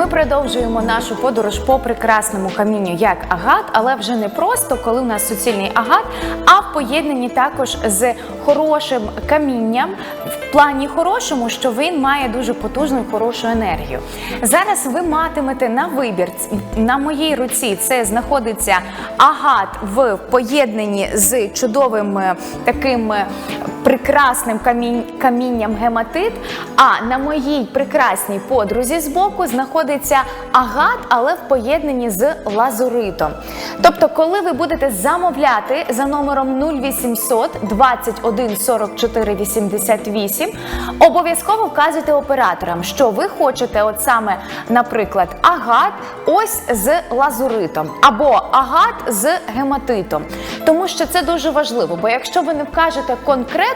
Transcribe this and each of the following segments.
Ми продовжуємо нашу подорож по прекрасному камінню як агат, але вже не просто коли у нас суцільний агат, а в поєднанні також з хорошим камінням в плані хорошому, що він має дуже потужну і хорошу енергію. Зараз ви матимете на вибір на моїй руці. Це знаходиться агат в поєднанні з чудовим е, таким е, прекрасним камінь, камінням гематит. А на моїй прекрасній подрузі збоку знаходиться агат, але в поєднанні з лазуритом. Тобто, коли ви будете замовляти за номером 0800 21 44 88, обов'язково вказуйте операторам, що ви хочете, от саме, наприклад, агат ось з лазуритом або агат з гематитом. Тому що це дуже важливо, бо якщо ви не вкажете конкретно,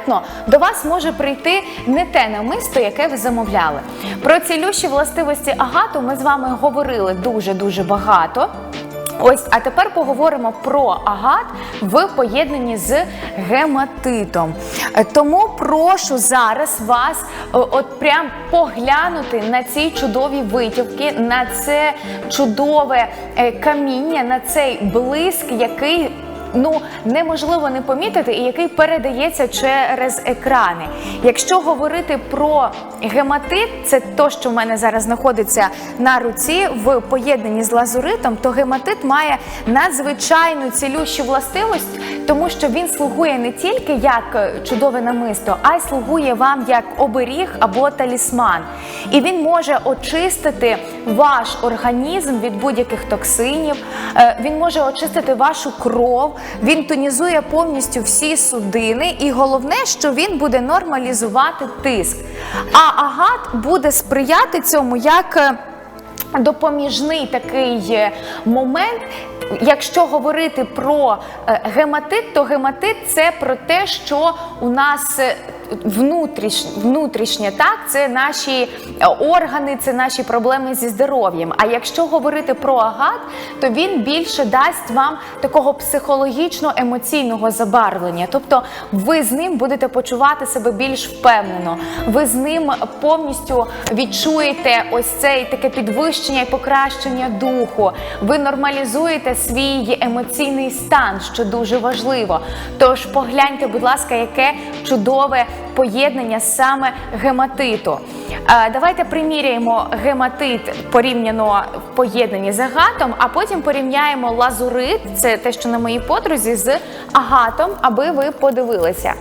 до вас може прийти не те намисто, яке ви замовляли. Про цілющі властивості агату ми з вами говорили дуже дуже багато. Ось, а тепер поговоримо про агат в поєднанні з гематитом. Тому прошу зараз вас е, от прям поглянути на ці чудові витівки, на це чудове е, каміння, на цей блиск, який ну неможливо не помітити, і який передається через екрани. Якщо говорити про гематит, це то, що в мене зараз знаходиться на руці в поєднанні з лазуритом, то гематит має надзвичайну цілющу властивість, тому що він слугує не тільки як е, чудове намисто, а й слугує вам як оберіг або талісман. І він може очистити ваш організм від будь-яких токсинів, е, він може очистити вашу кров, він тонізує повністю всі судини, і головне, що він буде нормалізувати тиск. А агат буде сприяти цьому як. е, Допоміжний такий е, момент. Якщо говорити про е, гематит, то гематит це про те, що у нас е, внутріш, внутрішнє, так, це наші е, органи, це наші проблеми зі здоров'ям. А якщо говорити про агат, то він більше дасть вам такого психологічно-емоційного забарвлення. Тобто ви з ним будете почувати себе більш впевнено. Ви з ним повністю відчуєте ось цей таке підвищення і покращення духу. Ви нормалізуєте свій емоційний стан, що дуже важливо. Тож погляньте, будь ласка, яке чудове поєднання саме гематиту. Е, Давайте приміряємо гематит порівняно в поєднанні з агатом, а потім порівняємо лазурит, це те, що на моїй подрузі, з агатом, аби ви подивилися.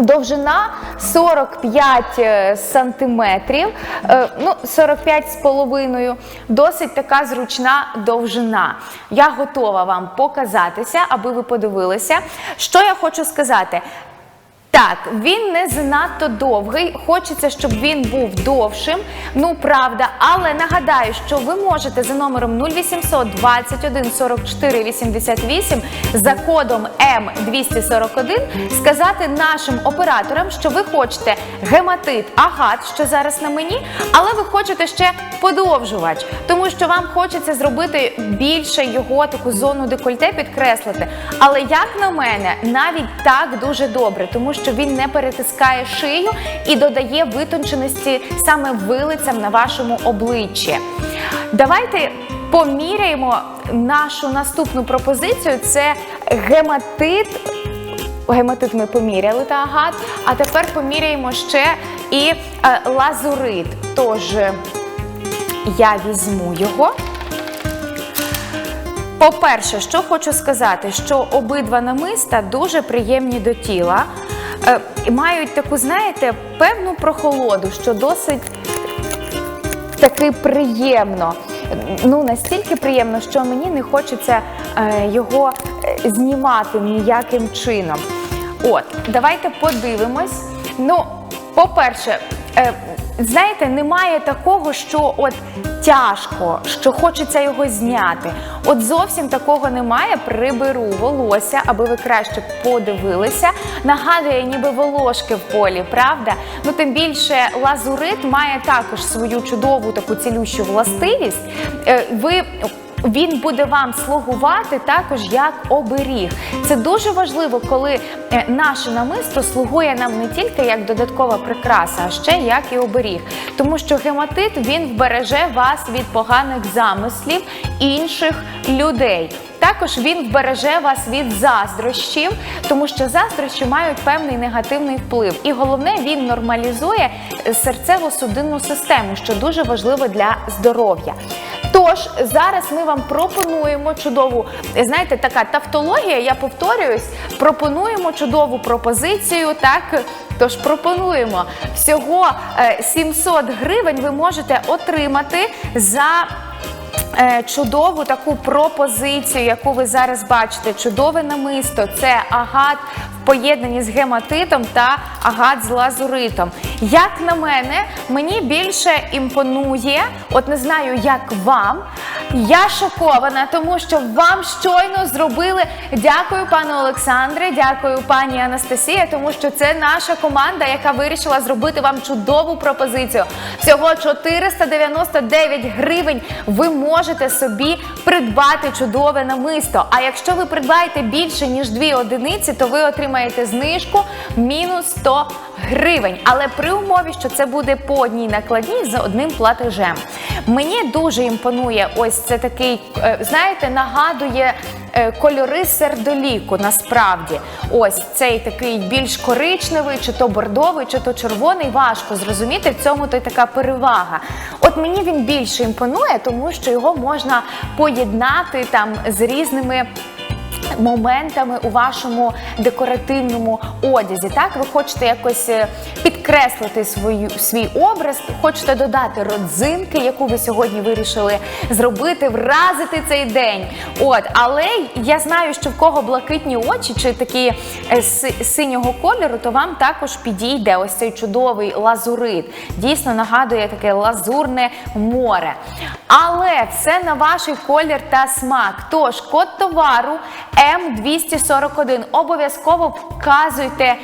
Довжина 45 е, сантиметрів, е, ну 45 з половиною. Досить така зручна довжина. Я готова вам показатися, аби ви подивилися. Що я хочу сказати? Так, він не занадто довгий. Хочеться, щоб він був довшим. Ну правда, але нагадаю, що ви можете за номером 0800 21 44 88 за кодом М241 сказати нашим операторам, що ви хочете гематит, агат, що зараз на мені, але ви хочете ще подовжувач, тому що вам хочеться зробити більше його таку зону декольте підкреслити. Але як на мене, навіть так дуже добре, тому що він не перетискає шию і додає витонченості саме вилицям на вашому обличчі. Давайте поміряємо нашу наступну пропозицію. Це гематит. Гематит ми поміряли та агат, а тепер поміряємо ще і е, лазурит. Тож е, я візьму його. По-перше, що хочу сказати, що обидва намиста дуже приємні до тіла, мають таку, знаєте, певну прохолоду, що досить таки приємно. Ну, настільки приємно, що мені не хочеться е, його е, знімати ніяким чином. От, давайте подивимось. Ну, по-перше, е, знаєте, немає такого, що от тяжко, що хочеться його зняти. От зовсім такого немає. Приберу волосся, аби ви краще подивилися. Нагадує, ніби волошки в полі, правда? Ну тим більше лазурит має також свою чудову таку цілющу властивість. Е, Ви він буде вам слугувати також як оберіг. Це дуже важливо, коли е, наше намисто слугує нам не тільки як додаткова прикраса, а ще як і оберіг. Тому що гематит він вбереже вас від поганих замислів інших людей. Також він вбереже вас від заздрощів, тому що заздрощі мають певний негативний вплив. І головне, він нормалізує е, серцево-судинну систему, що дуже важливо для здоров'я. Тож зараз ми вам пропонуємо чудову, знаєте, така тавтологія. Я повторююсь, пропонуємо чудову пропозицію. Так, тож пропонуємо всього е, 700 гривень. Ви можете отримати за. Е, Чудову таку пропозицію, яку ви зараз бачите, чудове намисто. Це агат в поєднанні з гематитом та агат з лазуритом. Як на мене, мені більше імпонує, от не знаю, як вам. Я шокована, тому що вам щойно зробили. Дякую, пане Олександре, дякую, пані Анастасія, тому що це наша команда, яка вирішила зробити вам чудову пропозицію. Всього 499 гривень ви можете собі придбати чудове намисто. А якщо ви придбаєте більше ніж дві одиниці, то ви отримаєте знижку мінус 100 гривень. Але при умові, що це буде по одній накладній з одним платежем. Мені дуже імпонує ось це такий, е, знаєте, нагадує е, кольори сердоліку. Насправді, ось цей такий більш коричневий, чи то бордовий, чи то червоний. Важко зрозуміти в цьому то й така перевага. От мені він більше імпонує, тому що його можна поєднати там з різними моментами у вашому декоративному одязі. Так, ви хочете якось е, підкреслити свою свій образ, хочете додати родзинки, яку ви сьогодні вирішили зробити, вразити цей день. От, але я знаю, що в кого блакитні очі чи такі е, синього кольору, то вам також підійде ось цей чудовий лазурит. Дійсно нагадує таке лазурне море. Але все на ваш колір та смак. Тож код товару М241. Обов'язково вказуйте,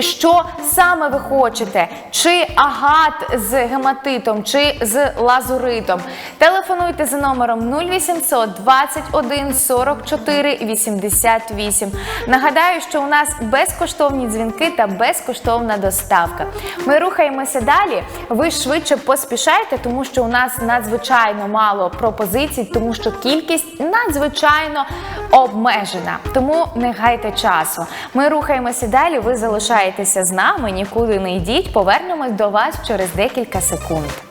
що саме ви хочете, чи агат з гематитом, чи з лазуритом. Телефонуйте за номером 0800 21 44 88. Нагадаю, що у нас безкоштовні дзвінки та безкоштовна доставка. Ми рухаємося далі. Ви швидше поспішайте, тому що у нас надзвичайно мало пропозицій, тому що кількість надзвичайно обмежена. Тому не гайте часу. Ми рухаємося далі. Ви залишаєтеся з нами, нікуди не йдіть. Повернемось до вас через декілька секунд.